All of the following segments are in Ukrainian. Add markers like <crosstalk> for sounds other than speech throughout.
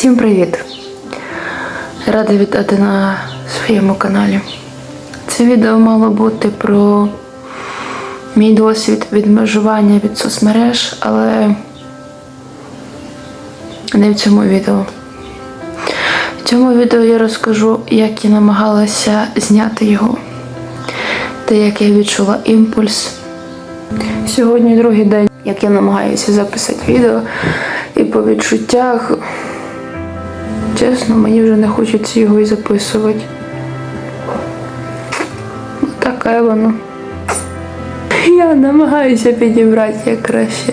Всім привіт! Рада вітати на своєму каналі. Це відео мало бути про мій досвід відмежування від соцмереж, але не в цьому відео. В цьому відео я розкажу, як я намагалася зняти його, та як я відчула імпульс. Сьогодні другий день, як я намагаюся записати відео, і по відчуттях, чесно, мені вже не хочеться його і записувати. Таке воно. Я намагаюся підібрати як краще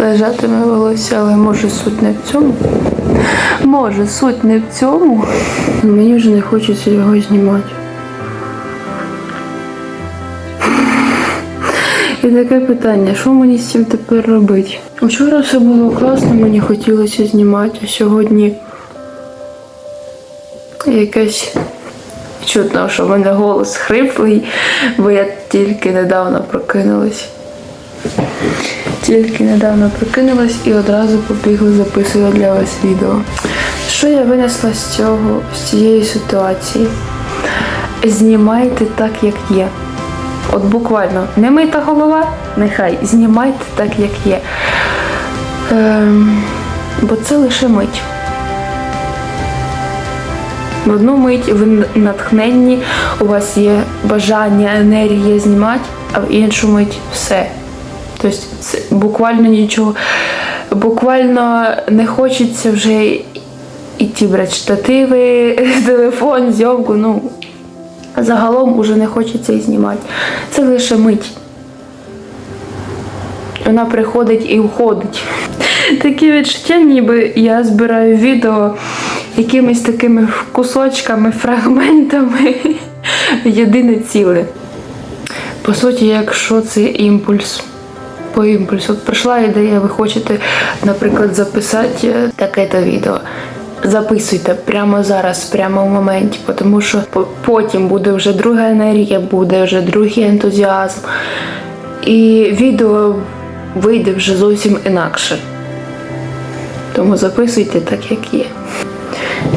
лежатиме волосся, але може суть не в цьому. Може, суть не в цьому. Мені вже не хочеться його знімати. І таке питання, що мені з цим тепер робити? Вчора все було класно, мені хотілося знімати, а сьогодні якесь чутно, що в мене голос хриплий, бо я тільки недавно прокинулась. Тільки недавно прокинулась і одразу побігла записувати для вас відео. Що я винесла з цього, з цієї ситуації? Знімайте так, як є. От буквально не мита голова, нехай знімайте так, як є. Ем, бо це лише мить. В одну мить ви натхненні, у вас є бажання, енергія знімати, а в іншу мить все. Тобто це буквально нічого. Буквально не хочеться вже іти брати штативи, <laughs> телефон, зйомку. Ну, загалом уже не хочеться і знімати. Це лише мить. Вона приходить і уходить. Таке відчуття, ніби я збираю відео якимись такими кусочками, фрагментами єдине ціле. По суті, якщо це імпульс. По імпульсу. От прийшла ідея, ви хочете, наприклад, записати таке-то відео. Записуйте прямо зараз, прямо в моменті, тому що потім буде вже друга енергія, буде вже другий ентузіазм. І відео вийде вже зовсім інакше. Тому записуйте так, як є.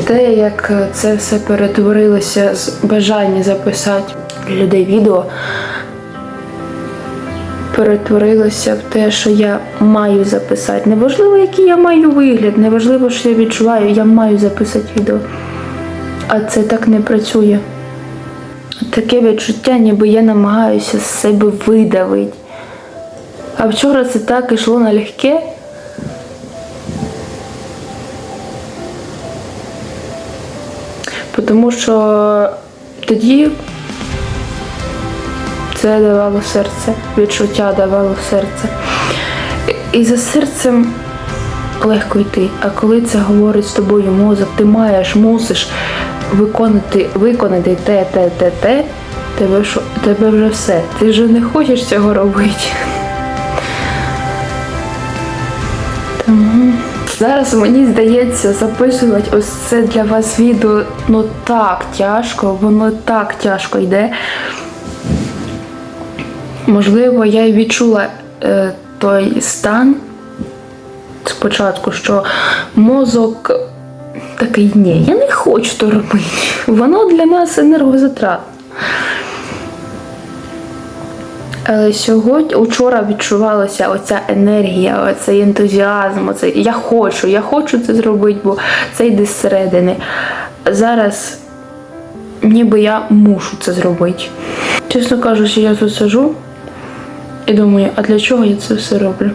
Те, як це все перетворилося з бажання записати людей відео, перетворилося в те, що я маю записати. Неважливо, який я маю вигляд, неважливо, що я відчуваю, я маю записати відео. А це так не працює. Таке відчуття, ніби я намагаюся з себе видавити. А вчора це так ішло налегке. Тому що тоді це давало серце, відчуття давало серце. І за серцем легко йти. А коли це говорить з тобою мозок, ти маєш, мусиш виконати, виконати те, те, те, те, тебе, тебе вже все. Ти вже не хочеш цього робити. Тому зараз мені здається записувати ось це для вас відео ну так тяжко, воно так тяжко йде. Можливо, я й відчула е, той стан спочатку, що мозок такий, ні, я не хочу то робити. Воно для нас енергозатрат. Але сьогодні, учора відчувалася оця енергія, оцей ентузіазм, оцей я хочу, я хочу це зробити, бо це йде зсередини. Зараз ніби я мушу це зробити. Чесно кажучи, я тут сижу і думаю, а для чого я це все роблю?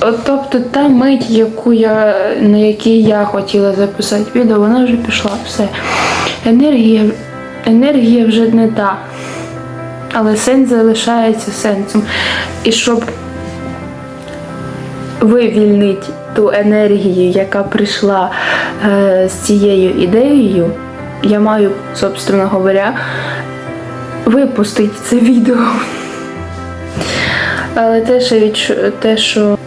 От, тобто та мить, яку я, на якій я хотіла записати відео, вона вже пішла. Все. Енергія, енергія вже не та. Але сенс залишається сенсом. І щоб вивільнити ту енергію, яка прийшла е, з цією ідеєю, я маю, собственно говоря, випустити це відео. Але те, що, те, що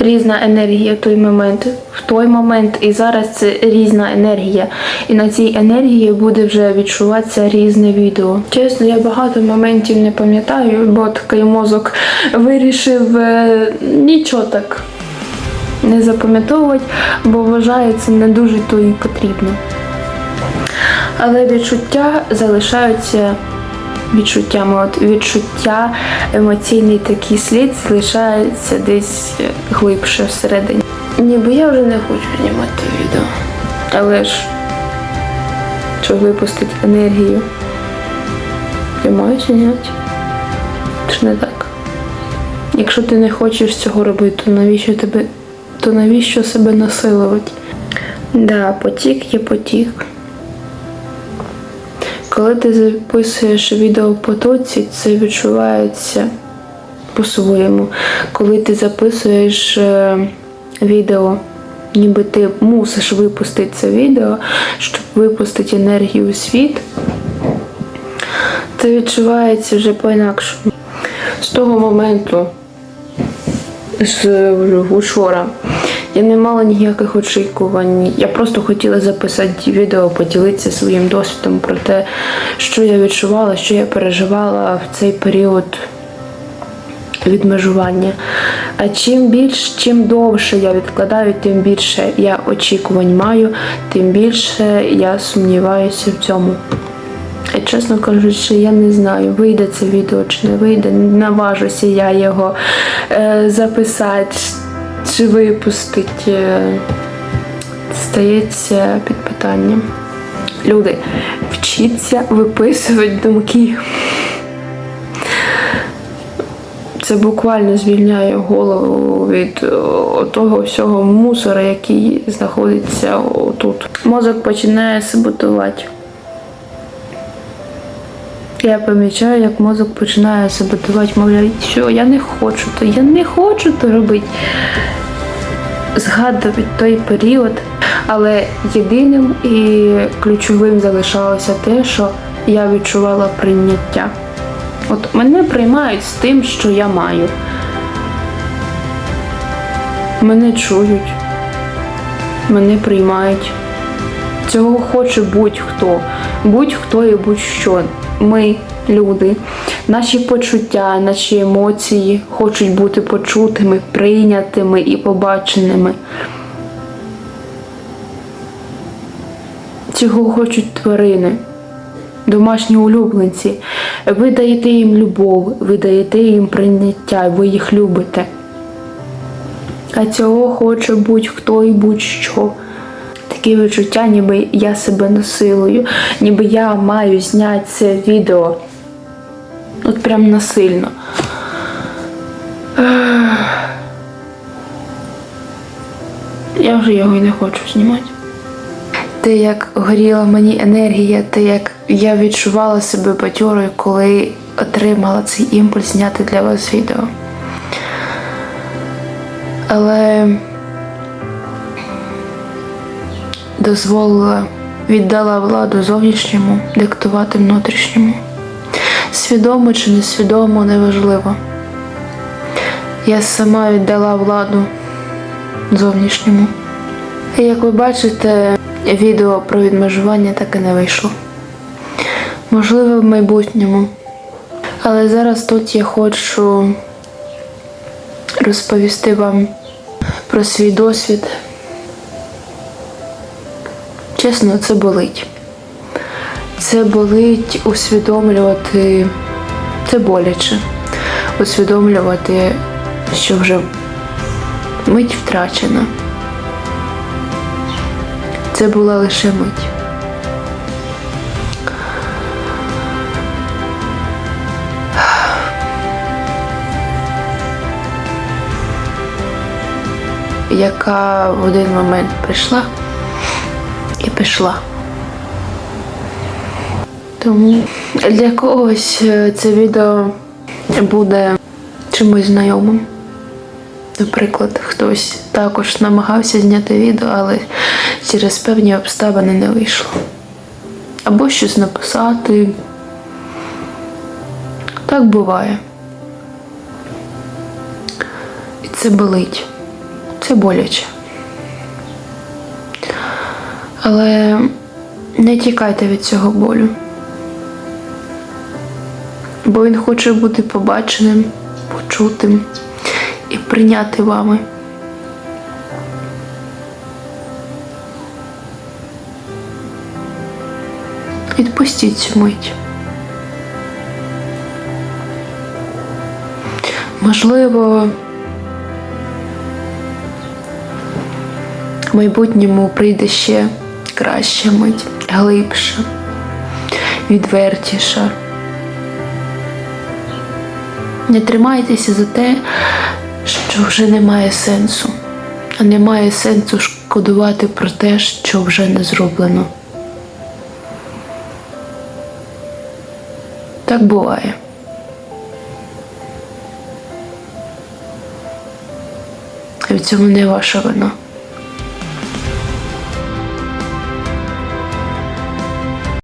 різна енергія в той момент. В той момент і зараз це різна енергія. І на цій енергії буде вже відчуватися різне відео. Чесно, я багато моментів не пам'ятаю, бо такий мозок вирішив е, нічого так не запам'ятовувати, бо вважає це не дуже то і потрібно. Але відчуття залишаються відчуттями. От відчуття, емоційний такий слід залишається десь глибше всередині. Ніби я вже не хочу знімати відео. Але ж, щоб випустити енергію, я маю зняти. Чи не так? Якщо ти не хочеш цього робити, то навіщо тебе, то навіщо себе насилувати? Да, потік є потік. Коли ти записуєш відео потоці, це відчувається по-своєму. Коли ти записуєш е, відео, ніби ти мусиш випустити це відео, щоб випустити енергію у світ, це відчувається вже по-інакшому. З того моменту, з учора, я не мала ніяких очікувань. Я просто хотіла записати відео, поділитися своїм досвідом про те, що я відчувала, що я переживала в цей період відмежування. А чим більш, чим довше я відкладаю, тим більше я очікувань маю, тим більше я сумніваюся в цьому. І, чесно кажучи, я не знаю, вийде це відео чи не вийде. Наважуся я його е, записати чи випустити. Е, стається під питанням. Люди, вчіться виписувати думки. Це буквально звільняє голову від того всього мусора, який знаходиться отут. Мозок починає саботувати. Я помічаю, як мозок починає саботувати, мовляє, що я не хочу то, я не хочу то робити. Згадувати той період, але єдиним і ключовим залишалося те, що я відчувала прийняття. От мене приймають з тим, що я маю. Мене чують, мене приймають. Цього хоче будь-хто, будь-хто і будь-що. Ми, люди, наші почуття, наші емоції хочуть бути почутими, прийнятими і побаченими. Цього хочуть тварини, домашні улюбленці. Ви даєте їм любов, ви даєте їм прийняття, ви їх любите. А цього хоче будь-хто і будь-що. Такі відчуття, ніби я себе насилую, ніби я маю зняти це відео. От прям насильно. Я вже його і не хочу знімати. Те, як горіла мені енергія, те, як я відчувала себе бадьорою, коли отримала цей імпульс зняти для вас відео. Але дозволила, віддала владу зовнішньому, диктувати внутрішньому. Свідомо чи несвідомо, неважливо. Я сама віддала владу зовнішньому. І як ви бачите, відео про відмежування так і не вийшло. Можливо, в майбутньому. Але зараз тут я хочу розповісти вам про свій досвід. Чесно, це болить. Це болить усвідомлювати, це боляче. Усвідомлювати, що вже мить втрачена. Це була лише мить. Яка в один момент прийшла пішла. Тому для когось е, це відео буде чимось знайомим. Наприклад, хтось також намагався зняти відео, але через певні обставини не вийшло. Або щось написати. Так буває. І це болить. Це боляче. Але не тікайте від цього болю. Бо він хоче бути побаченим, почутим і прийняти вами. Відпустіть цю мить. Можливо, в майбутньому прийде ще краща мить, глибша, відвертіша. Не тримайтеся за те, що вже немає сенсу, а немає сенсу шкодувати про те, що вже не зроблено. Так буває. І в цьому не ваша вина.